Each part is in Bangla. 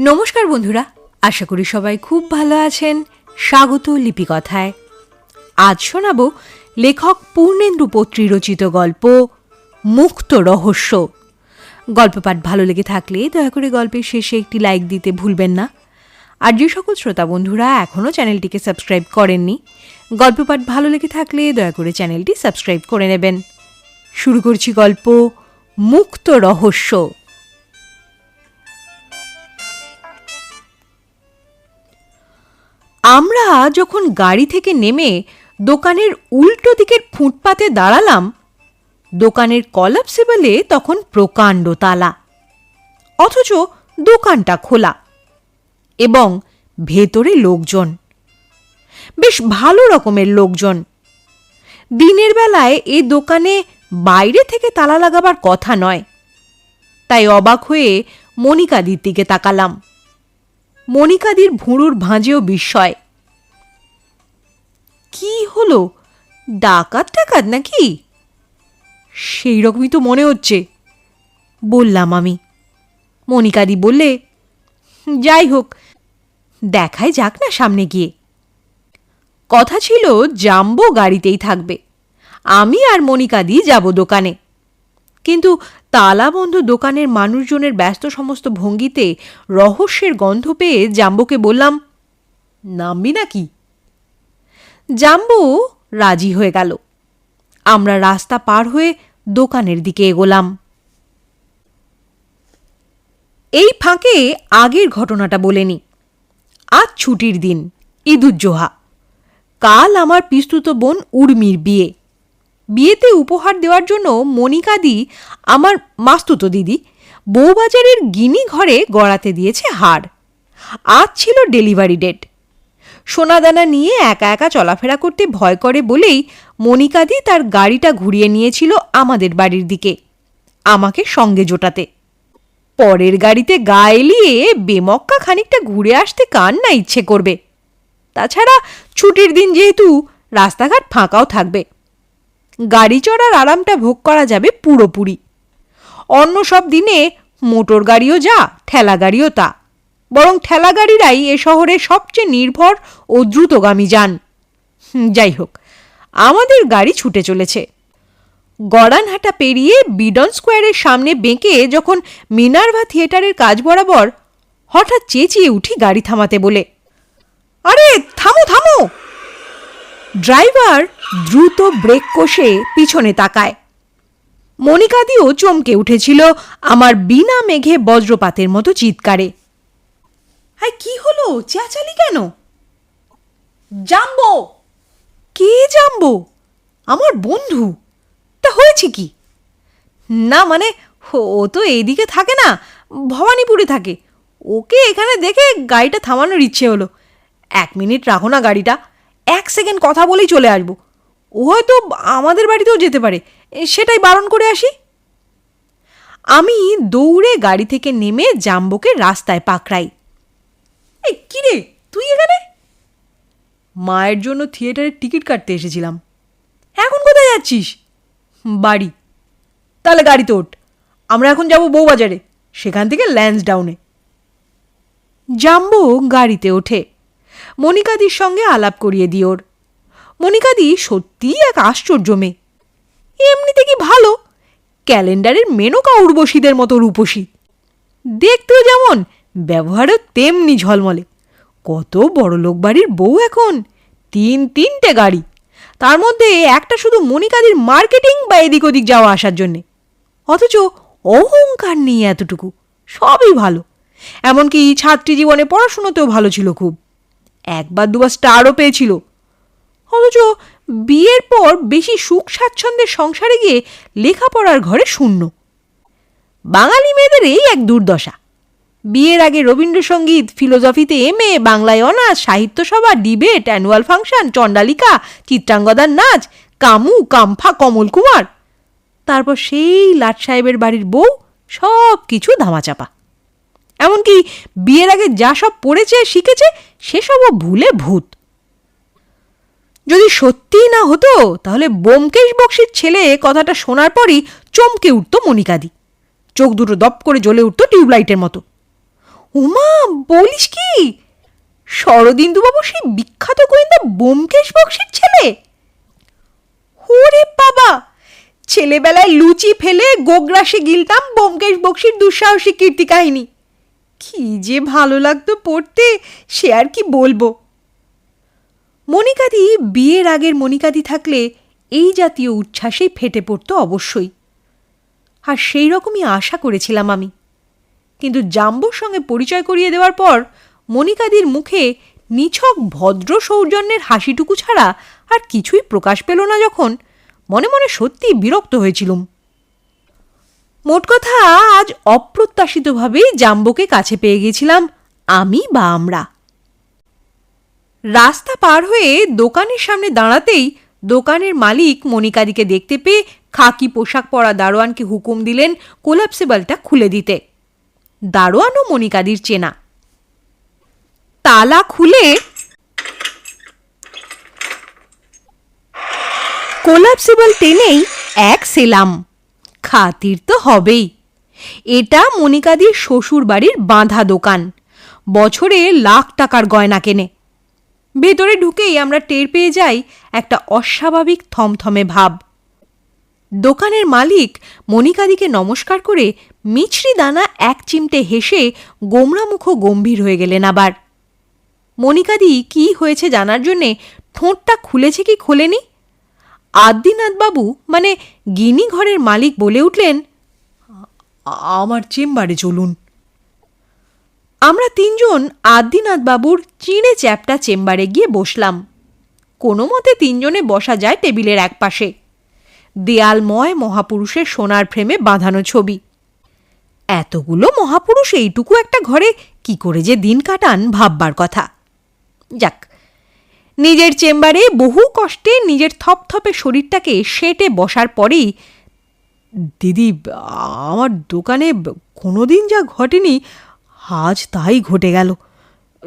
নমস্কার বন্ধুরা, আশা করি সবাই খুব ভালো আছেন। স্বাগত লিপিকথায়। আজ শোনাব লেখক পূর্ণেন্দু পত্রী রচিত গল্প, মুক্ত রহস্য। গল্প পাঠ ভালো লেগে থাকলে দয়া করে গল্পের শেষে একটি লাইক দিতে ভুলবেন না। আর যে সকল শ্রোতা বন্ধুরা এখনও চ্যানেলটিকে সাবস্ক্রাইব করেননি, গল্প পাঠ ভালো লেগে থাকলে দয়া করে চ্যানেলটি সাবস্ক্রাইব করে নেবেন। শুরু করছি গল্প, মুক্ত রহস্য। আমরা যখন গাড়ি থেকে নেমে দোকানের উল্টো দিকের ফুটপাতে দাঁড়ালাম, দোকানের কলাপসেবলে তখন প্রকাণ্ড তালা, অথচ দোকানটা খোলা এবং ভেতরে লোকজন, বেশ ভালো রকমের লোকজন। দিনের বেলায় এ দোকানে বাইরে থেকে তালা লাগাবার কথা নয়, তাই অবাক হয়ে মনিকাদির দিকে তাকালাম। মনিকাদির ভুঁড়ুর ভাঁজেও বিস্ময়। কি হলো? ডাকাত টাকাত নাকি? সেই রকমই তো মনে হচ্ছে। বললাম আমি। মনিকাদি বললে, যাই হোক, দেখাই যাক না সামনে গিয়ে। কথা ছিল জাম্বো গাড়িতেই থাকবে। আমি আর মনিকাদি যাব দোকানে। কিন্তু তালাবন্ধ দোকানের মানুষজনের ব্যস্ত সমস্ত ভঙ্গিতে রহস্যের গন্ধ পেয়ে জাম্বোকে বললাম, নামবি নাকি? জাম্বু রাজি হয়ে গেল। আমরা রাস্তা পার হয়ে দোকানের দিকে এগোলাম। এই ফাঁকে আগের ঘটনাটা বলেনি আজ ছুটির দিন ঈদুজ্জোহা কাল আমার পিস্তুত বোন উর্মির বিয়ে। বিয়েতে উপহার দেওয়ার জন্য মনিকাদি আমার মাস্তুতো দিদি বউবাজারের গিনি ঘরে গড়াতে দিয়েছে হার। আজ ছিল ডেলিভারি ডেট। সোনাদানা নিয়ে একা একা চলাফেরা করতে ভয় করে বলেই মনিকাদি তার গাড়িটা ঘুরিয়ে নিয়েছিল আমাদের বাড়ির দিকে, আমাকে সঙ্গে জোটাতে। পরের গাড়িতে গা এলিয়ে বেমক্কা খানিকটা ঘুরে আসতে কার না ইচ্ছে করবে। তাছাড়া ছুটির দিন যেহেতু রাস্তাঘাট ফাঁকাও থাকবে। গাড়ি চড়ার আরামটা ভোগ করা যাবে পুরোপুরি। অন্য সব দিনে মোটর গাড়িও যা, ঠেলা গাড়িও তা। বরং ঠেলা গাড়িরাই এ শহরে সবচেয়ে নির্ভর ও দ্রুতগামী যান। যাই হোক, আমাদের গাড়ি ছুটে চলেছে। গড়ানহাটা পেরিয়ে বিডন স্কোয়ারের সামনে বেঁকে যখন মিনার্ভা থিয়েটারের কাজ বরাবর হঠাৎ চেঁচিয়ে উঠি গাড়ি থামাতে বলে, আরে, থামো থামো! ড্রাইভার দ্রুত ব্রেক কষে পিছনে তাকায়। মনিকাদিও চমকে উঠেছিল আমার বিনা মেঘে বজ্রপাতের মতো চিৎকারে। হ্যাঁ কি হলো? চেঁচালি কেন? জাম্বো! কে জাম্বো? আমার বন্ধু। তা হয়েছে কি? না মানে ও তো এইদিকে থাকে না, ভবানীপুরে থাকে। ওকে এখানে দেখে গাড়িটা থামানোর ইচ্ছে হলো। এক মিনিট রাখো না গাড়িটা। এক সেকেন্ড কথা বলেই চলে আসব। ও হয়তো আমাদের বাড়িতেও যেতে পারে। সেটাই বারণ করে আসি। আমি দৌড়ে গাড়ি থেকে নেমে জাম্বোকে রাস্তায় পাকড়াই। এই কিরে তুই এখানে? মায়ের জন্য থিয়েটারের টিকিট কাটতে এসেছিলাম। এখন কোথায় যাচ্ছিস? বাড়ি। তাহলে গাড়িতে ওঠ আমরা এখন যাব বউবাজারে, সেখান থেকে ল্যান্স ডাউনে। জাম্বো গাড়িতে ওঠে। মনিকাদির সঙ্গে আলাপ করিয়ে দিই ওর। মনিকাদি সত্যিই এক আশ্চর্য মেয়ে। এমনিতে কি ভালো? ক্যালেন্ডারের মেনকা উর্বশীদের মতো রূপসী। দেখতেও যেমন ব্যবহারও তেমনি ঝলমলে। কত বড় লোক বাড়ির বউ এখন। তিন তিনটে গাড়ি। তার মধ্যে একটা শুধু মনিকাদির মার্কেটিং বা এদিক ওদিক যাওয়া আসার জন্যে। অথচ অহংকার নিয়ে এতটুকু। সবই ভালো। এমনকি ছাত্রী জীবনে পড়াশুনোতেও ভালো ছিল খুব। একবার দুবার স্টারও পেয়েছিল। অথচ বিয়ের পর বেশি সুখ স্বাচ্ছন্দ্যের সংসারে গিয়ে লেখাপড়ার ঘরে শূন্য। বাঙালি মেয়েদের এই এক দুর্দশা। বিয়ের আগে রবীন্দ্রসঙ্গীত ফিলোজফিতে এম এ বাংলায় অনার্স সাহিত্য সভা ডিবেট অ্যানুয়াল ফাংশন চণ্ডালিকা, চিত্রাঙ্গদার নাচ, কামু, কাম্ফা, কমল কুমার। তারপর সেই লাট সাহেবের বাড়ির বউ সব কিছু ধামাচাপা। এমনকি বিয়ের আগে যা সব পড়েছে, শিখেছে, সেসবও ভুলে ভূত। যদি সত্যিই না হতো, তাহলে বোমকেশ বক্সির ছেলে কথাটা শোনার পরই চমকে উঠত মনিকাদি চোখ দুটো দপ করে জ্বলে উঠত টিউবলাইটের মতো। উমা, বলিস কি? শরদিন্দুবাবু সেই বিখ্যাত গোয়েন্দা বোমকেশ বক্সির ছেলে? ওরে বাবা! ছেলেবেলায় লুচি ফেলে গোগ্রাসে গিলতাম বোমকেশ বক্সির দুঃসাহসী কীর্তি কাহিনী কি যে ভালো লাগতো পড়তে, সে আর কি বলব? মণিকাদি, বিয়ের আগের মণিকাদি থাকলে এই জাতীয় উচ্ছ্বাসেই ফেটে পড়তো অবশ্যই। আর সেই রকমই আশা করেছিলাম আমি। কিন্তু জাম্বোর সঙ্গে পরিচয় করিয়ে দেওয়ার পর মণিকাদির মুখে নিছক ভদ্র সৌজন্যের হাসিটুকু ছাড়া আর কিছুই প্রকাশ পেল না যখন মনে মনে সত্যি বিরক্ত হয়েছিলুম। মোট কথা, আজ অপ্রত্যাশিতভাবেই জাম্বোকে কাছে পেয়ে গেছিলাম আমি বা আমরা। রাস্তা পার হয়ে দোকানের সামনে দাঁড়াতেই দোকানের মালিক মনিকাদিকে দেখতে পেয়ে খাকি পোশাক পরা দারোয়ানকে হুকুম দিলেন কোলাপসেবলটা খুলে দিতে। দারোয়ানও মনিকাদির চেনা। তালা খুলে কোলাপসিবল টেনেই এক সেলাম। খাতির তো হবেই। এটা মনিকাদির শ্বশুর বাড়ির বাঁধা দোকান। বছরে লাখ টাকার গয়না কেনে। ভেতরে ঢুকেই আমরা টের পেয়ে যাই একটা অস্বাভাবিক থমথমে ভাব। দোকানের মালিক মনিকাদিকে নমস্কার করে মিছরি দানা এক চিমটে হেসে গোমরামুখ গম্ভীর হয়ে গেলেন আবার। মনিকাদি কি হয়েছে জানার জন্যে ঠোঁটটা খুলেছে কি খোলেনি? আদিনাথবাবু মানে গিনি ঘরের মালিক বলে উঠলেন আমার চেম্বারে চলুন। আমরা তিনজন আদিনাথবাবুর চিনে চ্যাপটা চেম্বারে গিয়ে বসলাম। কোনো মতে তিনজনে বসা যায় টেবিলের একপাশে। দেয়ালময় মহাপুরুষের সোনার ফ্রেমে বাঁধানো ছবি। এতগুলো মহাপুরুষ এইটুকু একটা ঘরে কি করে যে দিন কাটান ভাববার কথা। যাক নিজের চেম্বারে বহু কষ্টে নিজের থপথপে শরীরটাকে সেটে বসার পরেই, দিদি, আমার দোকানে কোনোদিন যা ঘটেনি, আজ তাই ঘটে গেল।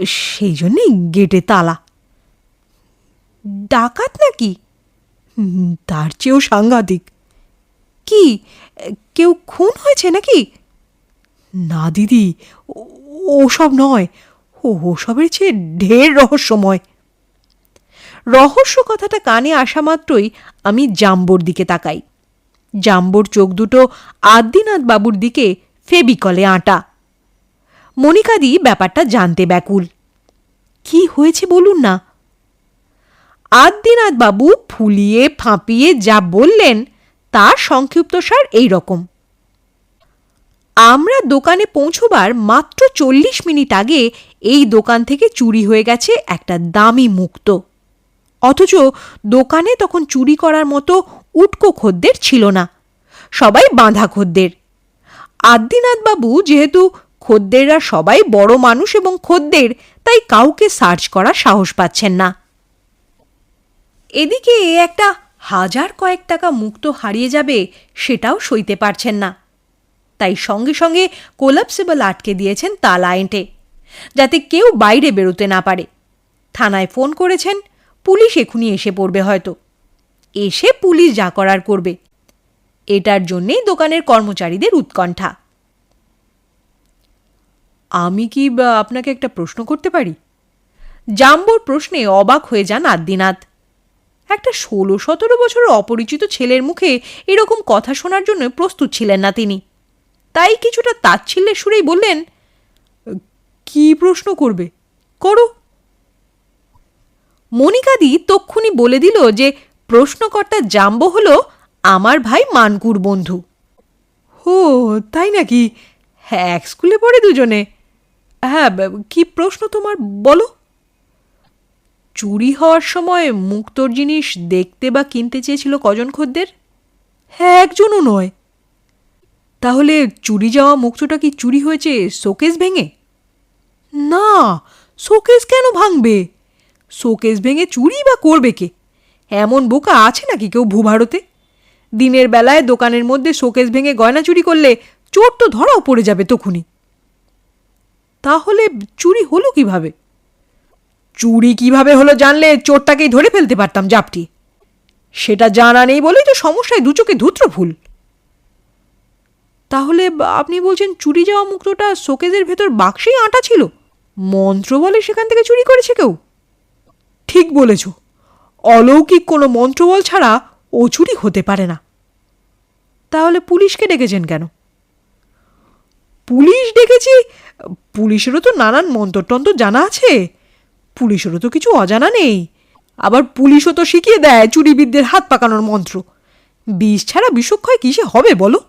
সেই জন্যেই গেটে তালা। ডাকাত নাকি? তার চেয়েও সাংঘাতিক। কি? কেউ খুন হয়েছে নাকি? না দিদি ওসব নয়। ওসবের চেয়ে ঢের রহস্যময়। রহস্য কথাটা কানে আসা মাত্রই আমি জাম্বোর দিকে তাকাই। জাম্বোর চোখ দুটো আদিনাথ বাবুর দিকে ফেবিকলে আটা। মনিকাদি ব্যাপারটা জানতে ব্যাকুল। কি হয়েছে বলুন না? আদিনাথ বাবু ফুলিয়ে ফাঁপিয়ে যা বললেন, তার সংক্ষিপ্তসার এই রকম। আমরা দোকানে পৌঁছবার মাত্র চল্লিশ মিনিট আগে এই দোকান থেকে চুরি হয়ে গেছে একটা দামি মুক্ত। অথচ দোকানে তখন চুরি করার মতো উটকো খদ্দের ছিল না, সবাই বাঁধা খদ্দের। আদিনাথবাবু যেহেতু খদ্দেররা সবাই বড় মানুষ এবং খদ্দের, তাই কাউকে সার্চ করার সাহস পাচ্ছেন না। এদিকে একটা হাজার কয়েক টাকা মুক্ত হারিয়ে যাবে সেটাও সইতে পারছেন না। তাই সঙ্গে সঙ্গে কোলাপসেবল আটকে দিয়েছেন তালা এঁটে যাতে কেউ বাইরে বেরোতে না পারে। থানায় ফোন করেছেন পুলিশ এখুনি এসে পড়বে হয়তো। এসে পুলিশ যা করার করবে। এটার জন্যেই দোকানের কর্মচারীদের উৎকণ্ঠা। আমি কি আপনাকে একটা প্রশ্ন করতে পারি? জাম্বোর প্রশ্নে অবাক হয়ে যান আদ্যিনাথ একটা ষোলো সতেরো বছরের অপরিচিত ছেলের মুখে এরকম কথা শোনার জন্য প্রস্তুত ছিলেন না তিনি। তাই কিছুটা তাচ্ছিল্যের সুরেই বললেন, কি প্রশ্ন করবে? করো। মনিকাদি তক্ষুনি বলে দিল যে, প্রশ্নকর্তা জাম্বো হল আমার ভাই মানকুর বন্ধু। হো, তাই নাকি? হ্যাঁ এক স্কুলে পড়ে দুজনে। হ্যাঁ কি প্রশ্ন তোমার, বলো। চুরি হওয়ার সময় মুক্তোর জিনিস দেখতে বা কিনতে চেয়েছিল কজন খদ্দের? হ্যাঁ একজনও নয়। তাহলে চুরি যাওয়া মুক্তোটা কি চুরি হয়েছে শোকেস ভেঙে? না, শোকেস কেন ভাঙবে? শোকেস ভেঙে চুরি বা করবে কে? এমন বোকা আছে নাকি কেউ ভূভারতে? দিনের বেলায় দোকানের মধ্যে শোকেস ভেঙে গয়না চুরি করলে চোর তো ধরাও পড়ে যাবে তখুনি। তাহলে চুরি হলো কীভাবে? চুরি কীভাবে হলো জানলে চোরটাকেই ধরে ফেলতে পারতাম জাপটি। সেটা জানা নেই বলেই তো সমস্যায় দু চোখে ধূত্র ফুল। তাহলে আপনি বলছেন চুরি যাওয়া মুক্তটা শোকেজের ভেতর বাক্সেই আটা ছিল? মন্ত্র বলে সেখান থেকে চুরি করেছে কেউ? ঠিক বলেছ। অলৌকিক কোনো মন্ত্রবল ছাড়া ও চুরি হতে পারে না। তাহলে পুলিশকে ডেকেছেন কেন? পুলিশ ডেকেছি? পুলিশেরও তো নানান মন্ত্রতন্ত্র জানা আছে। পুলিশেরও তো কিছু অজানা নেই। আবার পুলিশও তো শিখিয়ে দেয় চুরিবিদদের হাত পাকানোর মন্ত্র। বিষ ছাড়া বিষক্ষয় কিসে হবে বলো?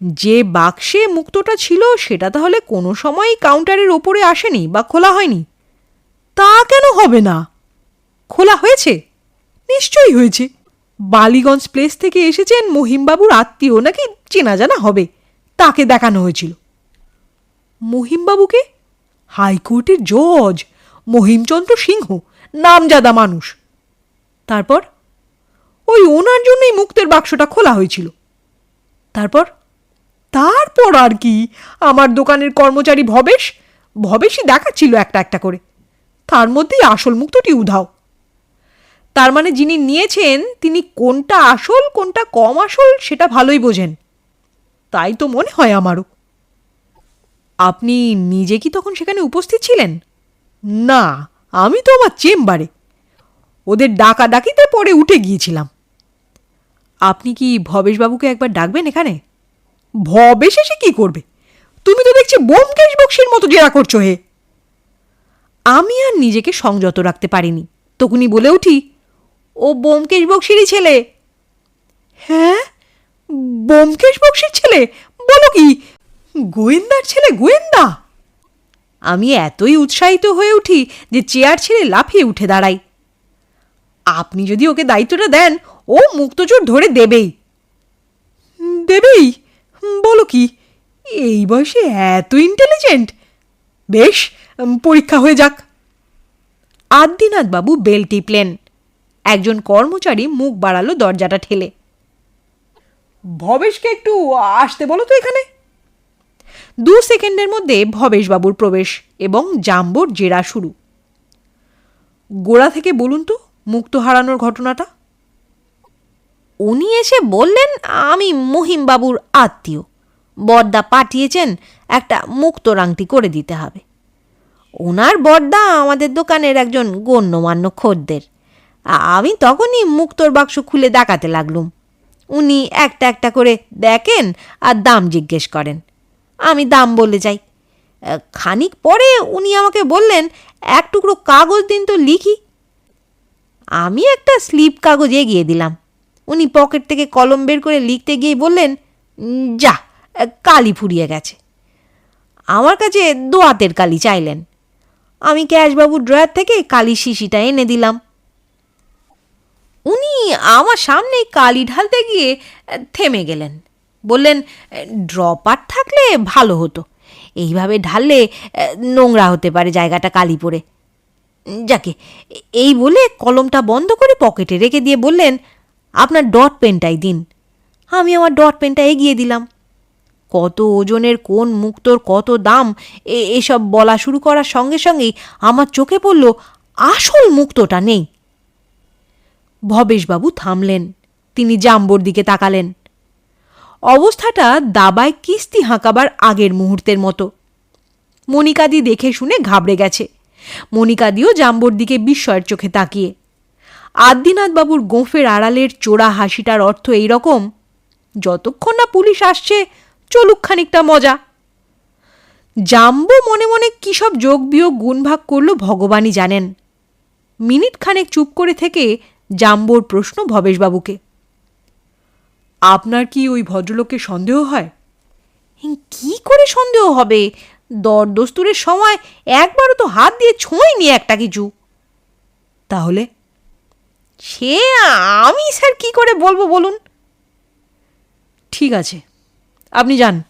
যে বাক্সে মুক্তটা ছিল সেটা তাহলে কোনো সময় কাউন্টারের ওপরে আসেনি বা খোলা হয়নি। তা কেন হবে না? খোলা হয়েছে? নিশ্চয়ই হয়েছে। বালিগঞ্জ প্লেস থেকে এসেছেন মহিমবাবুর আত্মীয় নাকি চেনা জানা হবে? তাকে দেখানো হয়েছিল। মহিমবাবুকে? হাইকোর্টের জজ মহিমচন্দ্র সিংহ, নামজাদা মানুষ। তারপর? ওই ওনার জন্যই মুক্তের বাক্সটা খোলা হয়েছিল। তারপর? তারপর আর কি? আমার দোকানের কর্মচারী ভবেশ, ভবেশই দেখাচ্ছিল একটা একটা করে। তার মধ্যেই আসল মুক্তটি উধাও। তার মানে যিনি নিয়েছেন, তিনি কোনটা আসল, কোনটা কম আসল, সেটা ভালোই বোঝেন। তাই তো মনে হয় আমারও। আপনি নিজে কি তখন সেখানে উপস্থিত ছিলেন? না, আমি তো আমার চেম্বারে। ওদের ডাকা ডাকিতে পরে উঠে গিয়েছিলাম। আপনি কি ভবেশবাবুকে একবার ডাকবেন এখানে? ভবেশ এসে কি করবে? তুমি তো দেখছি বোমকেশ বক্সির মতো জেরা করছ হে। আমি আর নিজেকে সংযত রাখতে পারিনি। তখনই বলে উঠি, ও বোমকেশ বক্সিরই ছেলে। হ্যাঁ? বোমকেশ বক্সির ছেলে? বলো কি? গোয়েন্দার ছেলে গোয়েন্দা? আমি এতই উৎসাহিত হয়ে উঠি যে চেয়ার ছেড়ে লাফিয়ে উঠে দাঁড়াই। আপনি যদি ওকে দায়িত্বটা দেন, ও মুক্তচোর ধরে দেবেই। দেবেই? বলো কি? এই বয়সে এত ইন্টেলিজেন্ট বেশ পরীক্ষা হয়ে যাক। আদিনাথ বাবু বেল টিপলেন। একজন কর্মচারী মুখ বাড়ালো দরজাটা ঠেলে। ভবেশকে একটু আসতে বলো তো এখানে। দু সেকেন্ডের মধ্যে ভবেশবাবুর প্রবেশ এবং জাম্বোর জেরা শুরু। গোড়া থেকে বলুন তো মুক্ত হারানোর ঘটনাটা। উনি এসে বললেন, আমি মহিমবাবুর আত্মীয়। বর্দা পাঠিয়েছেন একটা মুক্ত রাংটি করে দিতে হবে। ওনার বর্দা আমাদের দোকানের একজন গণ্যমান্য খদ্দের। আমি তখনই মুক্তর বাক্স খুলে দেখাতে লাগলুম। উনি একটা একটা করে দেখেন আর দাম জিজ্ঞেস করেন। আমি দাম বলে যাই। খানিক পরে উনি আমাকে বললেন, এক টুকরো কাগজ দিন তো লিখি। আমি একটা স্লিপ কাগজ এগিয়ে দিলাম। উনি পকেট থেকে কলম বের করে লিখতে গিয়ে বললেন যা। কালি ফুরিয়ে গেছে। আমার কাছে দোয়াতের কালি চাইলেন। আমি ক্যাশবাবুর ড্রয়ার থেকে কালি শিশিটা এনে দিলাম। উনি আমার সামনে কালি ঢালতে গিয়ে থেমে গেলেন। বললেন, ড্রপার থাকলে ভালো হতো। এইভাবে ঢাললে নোংরা হতে পারে জায়গাটা কালি পড়ে। যাকে, এই বলে কলমটা বন্ধ করে পকেটে রেখে দিয়ে বললেন, আপনার ডট পেনটাই দিন। আমি আমার ডট পেনটা এগিয়ে দিলাম। কত ওজনের, কোন মুক্তোর কত দাম এসব বলা শুরু করার সঙ্গে সঙ্গেই আমার চোখে পড়ল আসল মুক্তোটা নেই। ভবেশবাবু থামলেন, তিনি জাম্বোর দিকে তাকালেন। অবস্থাটা দাবায় কিস্তি হাঁকাবার আগের মুহূর্তের মতো। মনিকাদি দেখে শুনে ঘাবড়ে গেছে। মনিকাদিও জাম্বোর দিকে বিস্ময়ের চোখে তাকিয়ে। আদিনাথবাবুর গোঁফের আড়ালের চোরা হাসিটার অর্থ এই রকম, যতক্ষণ না পুলিশ আসছে চলুক খানিকটা মজা। জাম্বো মনে মনে কী সব যোগ বিয়োগ গুণভাগ করল ভগবানই জানেন। মিনিট খানেক চুপ করে থেকে জাম্বোর প্রশ্ন ভবেশবাবুকে। আপনার কি ওই ভদ্রলোককে সন্দেহ হয়? কি করে সন্দেহ হবে? দরদস্তুরের সময় একবারও তো হাত দিয়ে ছোঁয়নি একটা কিছু। তাহলে? সে আমি স্যার কি করে বলব বলুন? ঠিক আছে। আপনি যান।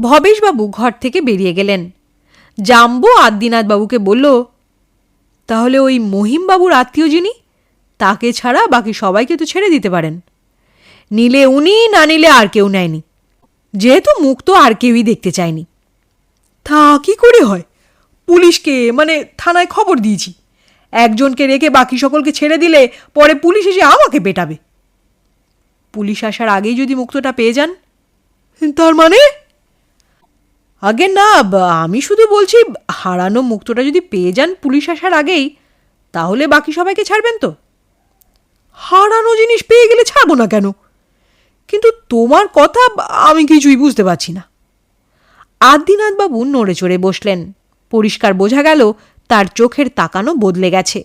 ভবেশবাবু ঘর থেকে বেরিয়ে গেলেন। জাম্বু আদিনাথবাবুকে বলল, তাহলে ওই মহিমবাবুর আত্মীয় যিনি, তাকে ছাড়া বাকি সবাইকে তো ছেড়ে দিতে পারেন। নিলে উনি, না নিলে আর কেউ নেয়নি। যেহেতু মুখ তো আর কেউই দেখতে চায়নি। তা কি করে হয়? পুলিশকে মানে থানায় খবর দিয়েছি। একজনকে রেখে বাকি সকলকে ছেড়ে দিলে পরে পুলিশ এসে আমাকে পেটাবে। পুলিশ আসার আগেই যদি মুক্তটা পেয়ে যান। তার মানে? আগে না আমি শুধু বলছি, হারানো মুক্তটা যদি পেয়ে যান পুলিশ আসার আগেই, তাহলে বাকি সবাইকে ছাড়বেন তো। হারানো জিনিস পেয়ে গেলে ছাড়বো না কেন? কিন্তু তোমার কথা আমি কিছুই বুঝতে পারছি না। আদিনাথবাবু নড়ে চড়ে বসলেন। পরিষ্কার বোঝা গেল, তার চোখের তাকানো বদলে গেছে।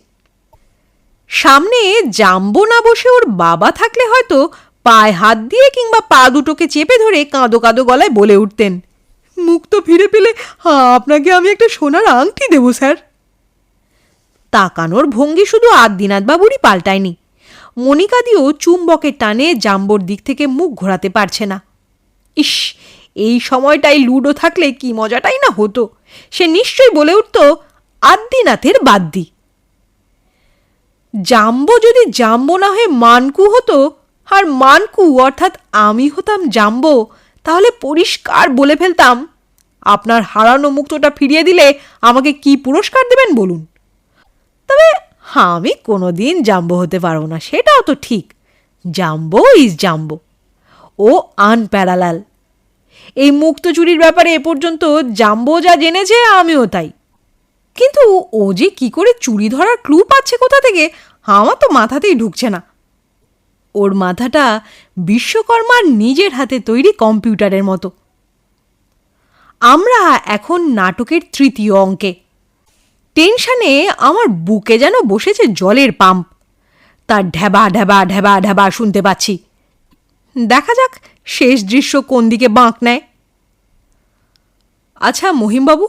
সামনে জাম্বো না বসে ওর বাবা থাকলে হয়তো পায়ে হাত দিয়ে কিংবা পা দুটোকে চেপে ধরে কাঁদো কাঁদো গলায় বলে উঠতেন। মুক্ত ফিরে পেলে হ্যাঁ আপনাকে আমি একটা সোনার আংটি দেবো, স্যার। তাকানোর ভঙ্গি শুধু আদিনাথবাবুরই পাল্টায়নি। মনিকাদিও চুম্বকের টানে জাম্বোর দিক থেকে মুখ ঘোরাতে পারছে না। ইস, এই সময়টাই লুডো থাকলে কি মজাটাই না হতো? সে নিশ্চয়ই বলে উঠত, আদিনাথের বাদ্যি। জাম্বো যদি জাম্বো না হয়ে মানকু হতো আর মানকু, অর্থাৎ আমি হতাম জাম্বো, তাহলে পরিষ্কার বলে ফেলতাম, আপনার হারানো মুক্তটা ফিরিয়ে দিলে আমাকে কি পুরস্কার দেবেন বলুন? তবে হ্যাঁ আমি কোনো দিন জাম্বো হতে পারব না, সেটাও তো ঠিক। Jumbo is Jumbo. O unparalleled এই মুক্ত চুরির ব্যাপারে এ পর্যন্ত জাম্বো যা জেনেছে, আমিও তাই। কিন্তু ও যে কি করে চুরি ধরার ক্লু পাচ্ছে কোথা থেকে, আমার তো মাথাতেই ঢুকছে না। ওর মাথাটা বিশ্বকর্মার নিজের হাতে তৈরি কম্পিউটারের মতো। আমরা এখন নাটকের তৃতীয় অঙ্কে। টেনশানে আমার বুকে যেন বসেছে জলের পাম্প। তার ঢ্যাবা ঢ্যাবা ঢ্যাবা ঢ্যাবা শুনতে পাচ্ছি। দেখা যাক শেষ দৃশ্য কোন দিকে বাঁক নেয়। আচ্ছা মহিমবাবু,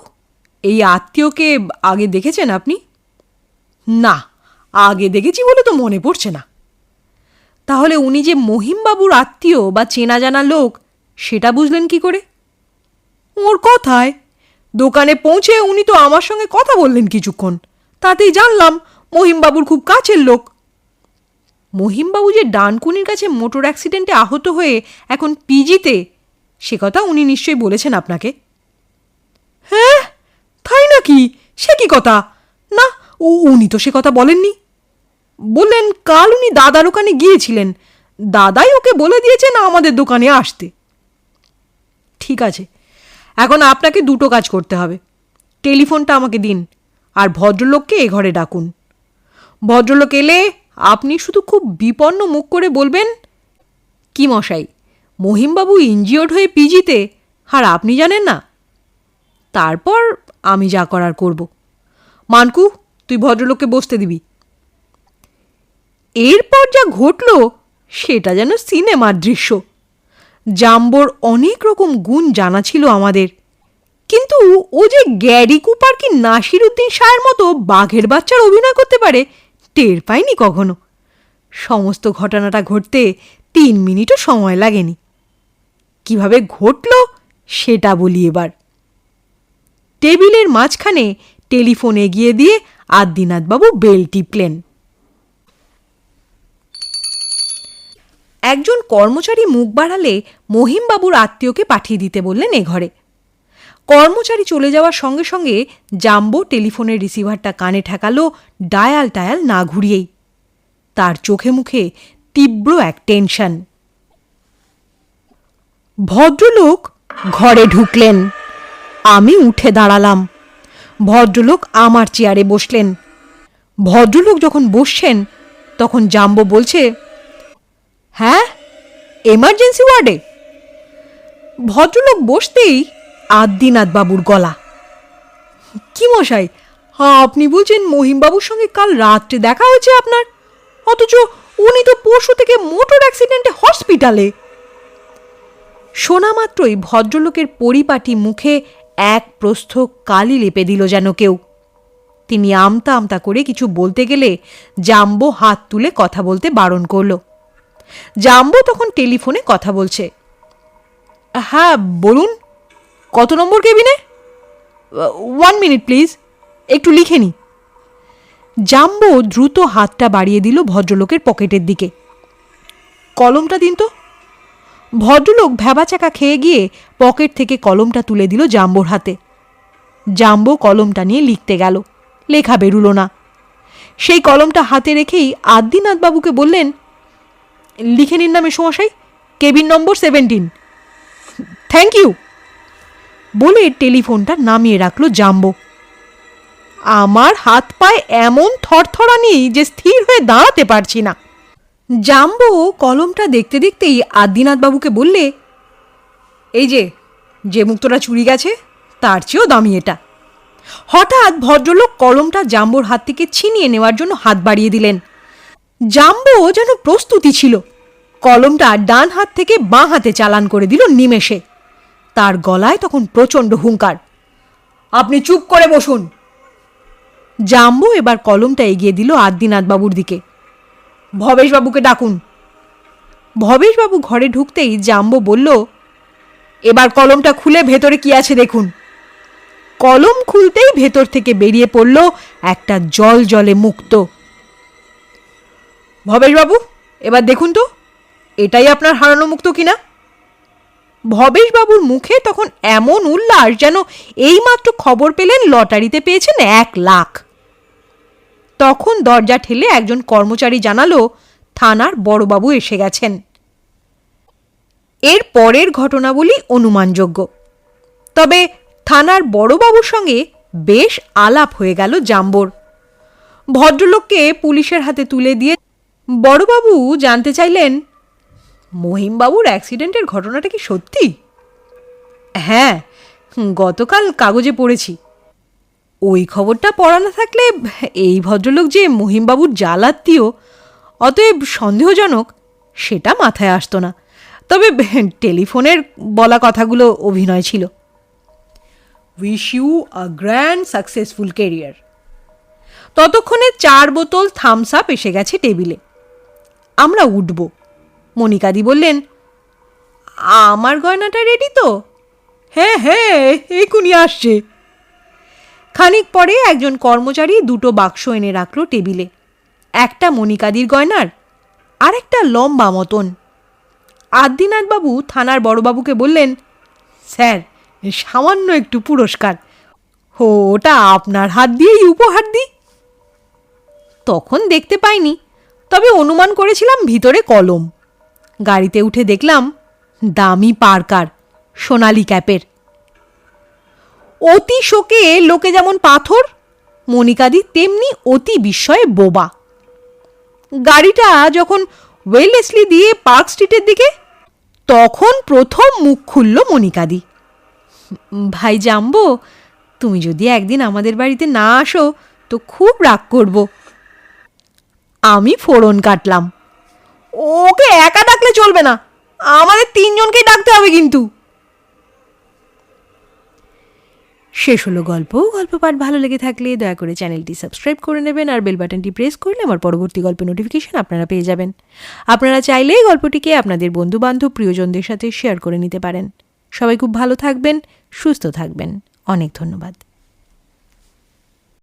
এই আত্মীয়কে আগে দেখেছেন আপনি? না, আগে দেখেছি বলে তো মনে পড়ছে না। তাহলে উনি যে মহিমবাবুর আত্মীয় বা চেনা জানা লোক, সেটা বুঝলেন কি করে? ওর কথায়, দোকানে পৌঁছে উনি তো আমার সঙ্গে কথা বললেন কিছুক্ষণ। তাতেই জানলাম মহিমবাবুর খুব কাছের লোক। মহিমবাবু যে ডানকুনির কাছে মোটর অ্যাক্সিডেন্টে আহত হয়ে এখন পিজিতে, সে কথা উনি নিশ্চয়ই বলেছেন আপনাকে। হ্যাঁ তাই নাকি? সে কি কথা? না উনি তো সে কথা বলেননি। বললেন, কাল উনি দাদার ওখানে গিয়েছিলেন। দাদাই ওকে বলে দিয়েছেন আমাদের দোকানে আসতে। ঠিক আছে, এখন আপনাকে দুটো কাজ করতে হবে। টেলিফোনটা আমাকে দিন, আর ভদ্রলোককে এ ঘরে ডাকুন। ভদ্রলোক এলে আপনি শুধু খুব বিপন্ন মুখ করে বলবেন, কি মশাই, মহিমবাবু ইনজিওর্ড হয়ে পিজিতে, আর আপনি জানেন না? তারপর আমি যা করার করব। মানকু, তুই ভদ্রলোককে বসতে দিবি। এরপর যা ঘটল, সেটা যেন সিনেমার দৃশ্য। জাম্বোর অনেক রকম গুণ জানা ছিল আমাদের। কিন্তু ও যে গ্যারি কুপার কি নাসির উদ্দিন শাহের মতো বাঘের বাচ্চার অভিনয় করতে পারে, টের পাইনি কখনো। সমস্ত ঘটনাটা ঘটতে তিন মিনিটও সময় লাগেনি। কীভাবে ঘটল, সেটা বলি এবার। টেবিলের মাঝখানে টেলিফোন এগিয়ে দিয়ে আদিনাথবাবু বেল টিপলেন। একজন কর্মচারী মুখ বাড়ালে মহিমবাবুর আত্মীয়কে পাঠিয়ে দিতে বললেন এ ঘরে। কর্মচারী চলে যাওয়ার সঙ্গে সঙ্গে জাম্বো টেলিফোনের রিসিভারটা কানে ঠেকালো, ডায়াল টায়াল না ঘুরিয়েই। তার চোখে মুখে তীব্র এক টেনশন। ভদ্রলোক ঘরে ঢুকলেন। আমি উঠে দাঁড়ালাম। ভদ্রলোক আমার চেয়ারে বসলেন। ভদ্রলোক যখন বসছেন, তখন জাম্বো বলছে হ্যাঁ? এমার্জেন্সি ওয়ার্ডে ভদ্রলোক বসতেই বাবুর গলা। কি মশাই আপনি বলছেন মহিমবাবুর সঙ্গে কাল রাত্রে দেখা হয়েছে আপনার। অথচ উনি তো পরশু থেকে মোটর অ্যাক্সিডেন্টে হসপিটালে। শোনা মাত্রই ভদ্রলোকের পরিপাটি মুখে এক প্রস্থ কালি লেপে দিল যেন কেউ। তিনি আমতা আমতা করে কিছু বলতে গেলে জাম্বো হাত তুলে কথা বলতে বারণ করল। জাম্বো তখন টেলিফোনে কথা বলছে। হ্যাঁ বলুন। কত নম্বর কেবিনে? One minute, please. একটু লিখে নি জাম্বো দ্রুত হাতটা বাড়িয়ে দিল ভদ্রলোকের পকেটের দিকে। কলমটা দিন তো। ভদ্রলোক ভ্যাবাচাকা খেয়ে গিয়ে পকেট থেকে কলমটা তুলে দিল জাম্বোর হাতে। জাম্বো কলমটা নিয়ে লিখতে গেল। লেখা বেরুলো না। সেই কলমটা হাতে রেখেই আদিনাথবাবুকে বললেন লিখে নিন না মেসমশাই। Cabin number seventeen. Thank you বলে টেলিফোনটা নামিয়ে রাখল জাম্বো। আমার হাত পায়ে এমন থরথরানি যে স্থির হয়ে দাঁড়াতে পারছি না। জাম্বো কলমটা দেখতে দেখতেই আদিনাথ বাবুকে বললে, এই যে যে মুক্তটা চুরি গেছে, তার চেয়েও দামি এটা। হঠাৎ ভদ্রলোক কলমটা জাম্বোর হাত থেকে ছিনিয়ে নেওয়ার জন্য হাত বাড়িয়ে দিলেন। জাম্বো যেন প্রস্তুতি ছিল। কলমটা ডান হাত থেকে বাঁ হাতে চালান করে দিল নিমেষে। তার গলায় তখন প্রচণ্ড হুঙ্কার। আপনি চুপ করে বসুন। জাম্বো এবার কলমটা এগিয়ে দিল আদিনাথ বাবুর দিকে। ভবেশবাবুকে ডাকুন। ভবেশবাবু ঘরে ঢুকতেই জাম্বো বলল, এবার কলমটা খুলে ভেতরে কি আছে দেখুন। কলম খুলতেই ভেতর থেকে বেরিয়ে পড়ল একটা জল জলে মুক্ত ভবেশবাবু, এবার দেখুন তো, এটাই আপনার হারানো মুক্ত কিনা? ভবেশবাবুর মুখে তখন এমন উল্লাস যেন এইমাত্র খবর পেলেন লটারিতে পেয়েছেন এক লাখ। তখন দরজা ঠেলে একজন কর্মচারী জানালো, থানার বড়বাবু এসে গেছেন। এর পরের ঘটনাবলী অনুমানযোগ্য। তবে থানার বড়বাবুর সঙ্গে বেশ আলাপ হয়ে গেল জাম্বর। ভদ্রলোককে পুলিশের হাতে তুলে দিয়ে বড়বাবু জানতে চাইলেন মহিমবাবুর অ্যাক্সিডেন্টের ঘটনাটা কি সত্যি? হ্যাঁ গতকাল কাগজে পড়েছি। ওই খবরটা পড়া না থাকলে এই ভদ্রলোক যে মহিমবাবুর জালাত্মীয় অতএব সন্দেহজনক সেটা মাথায় আসতো না। তবে টেলিফোনের বলা কথাগুলো অভিনয় ছিল। Wish you a grand successful career ততক্ষণে চার বোতল থামস আপ এসে গেছে টেবিলে। আমরা উঠব। মনিকাদি বললেন, আমার গয়নাটা রেডি তো? হ্যাঁ হ্যাঁ এখুনি আসছে। খানিক পরে একজন কর্মচারী দুটো বাক্স এনে রাখল টেবিলে। একটা মনিকাদির গয়নার আর একটা লম্বা মতন। আদিনাথবাবু থানার বড়বাবুকে বললেন, স্যার, সামান্য একটু পুরস্কার। ও ওটা আপনার হাত দিয়েই উপহার দিই। তখন দেখতে পাইনি তবে অনুমান করেছিলাম ভিতরে কলম। গাড়িতে উঠে দেখলাম দামি পার্কার, সোনালি ক্যাপের। অতি শোকে লোকে যেমন পাথর, মনিকাদি তেমনি অতি বিস্ময়ে বোবা। গাড়িটা যখন ওয়েলেসলি দিয়ে পার্ক স্ট্রিটের দিকে, তখন প্রথম মুখ খুলল মনিকাদি। ভাই জাম্বো, তুমি যদি একদিন আমাদের বাড়িতে না আসো, তো খুব রাগ করব। আমি ফোড়ন কাটলাম। ওকে একা ডাকলে চলবে না। আমাদের তিনজনকেই ডাকতে হবে কিন্তু। শেষ হলো গল্প। গল্প পাঠ ভালো লেগে থাকলে দয়া করে চ্যানেলটি সাবস্ক্রাইব করে নেবেন আর বেল বাটনটি প্রেস করলে আমার পরবর্তী গল্পের নোটিফিকেশন আপনারা পেয়ে যাবেন। আপনারা চাইলেই গল্পটিকে আপনাদের বন্ধু বান্ধব প্রিয়জনদের সাথে শেয়ার করে নিতে পারেন। সবাই খুব ভালো থাকবেন, সুস্থ থাকবেন। অনেক ধন্যবাদ।